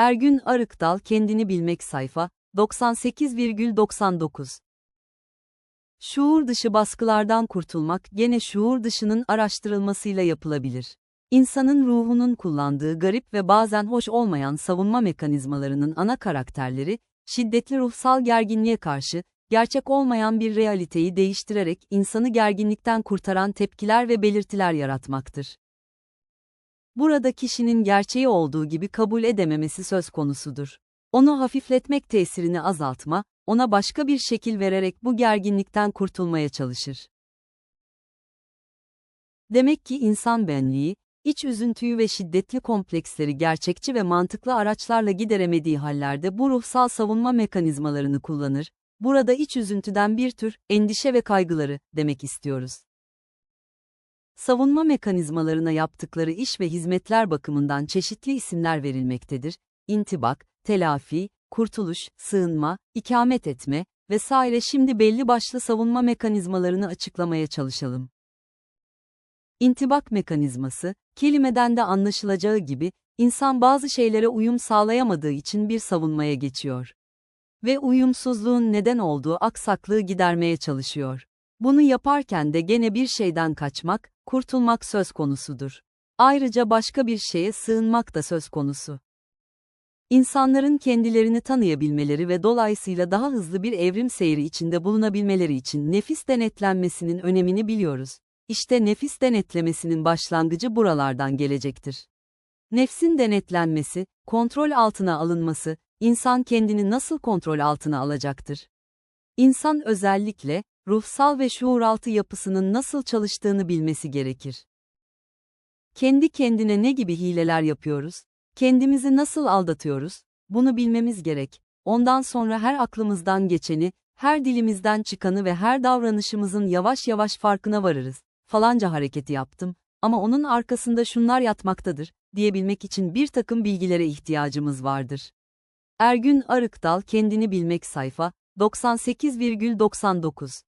Ergün Arıkdal Kendini Bilmek sayfa 98,99 Şuur dışı baskılardan kurtulmak gene şuur dışının araştırılmasıyla yapılabilir. İnsanın ruhunun kullandığı garip ve bazen hoş olmayan savunma mekanizmalarının ana karakterleri, şiddetli ruhsal gerginliğe karşı, gerçek olmayan bir realiteyi değiştirerek insanı gerginlikten kurtaran tepkiler ve belirtiler yaratmaktır. Burada kişinin gerçeği olduğu gibi kabul edememesi söz konusudur. Onu hafifletmek tesirini azaltma, ona başka bir şekil vererek bu gerginlikten kurtulmaya çalışır. Demek ki insan benliği, iç üzüntüyü ve şiddetli kompleksleri gerçekçi ve mantıklı araçlarla gideremediği hallerde bu ruhsal savunma mekanizmalarını kullanır, burada iç üzüntüden bir tür, endişe ve kaygıları, demek istiyoruz. Savunma mekanizmalarına yaptıkları iş ve hizmetler bakımından çeşitli isimler verilmektedir. İntibak, telafi, kurtuluş, sığınma, ikamet etme vesaire şimdi belli başlı savunma mekanizmalarını açıklamaya çalışalım. İntibak mekanizması, kelimeden de anlaşılacağı gibi, insan bazı şeylere uyum sağlayamadığı için bir savunmaya geçiyor. Ve uyumsuzluğun neden olduğu aksaklığı gidermeye çalışıyor. Bunu yaparken de gene bir şeyden kaçmak, kurtulmak söz konusudur. Ayrıca başka bir şeye sığınmak da söz konusu. İnsanların kendilerini tanıyabilmeleri ve dolayısıyla daha hızlı bir evrim seyri içinde bulunabilmeleri için nefis denetlenmesinin önemini biliyoruz. İşte nefis denetlemesinin başlangıcı buralardan gelecektir. Nefsin denetlenmesi, kontrol altına alınması, insan kendini nasıl kontrol altına alacaktır? İnsan özellikle, ruhsal ve şuuraltı yapısının nasıl çalıştığını bilmesi gerekir. Kendi kendine ne gibi hileler yapıyoruz? Kendimizi nasıl aldatıyoruz? Bunu bilmemiz gerek. Ondan sonra her aklımızdan geçeni, her dilimizden çıkanı ve her davranışımızın yavaş yavaş farkına varırız. Falanca hareketi yaptım ama onun arkasında şunlar yatmaktadır diyebilmek için bir takım bilgilere ihtiyacımız vardır. Ergün Arıkdal Kendini Bilmek sayfa 98,99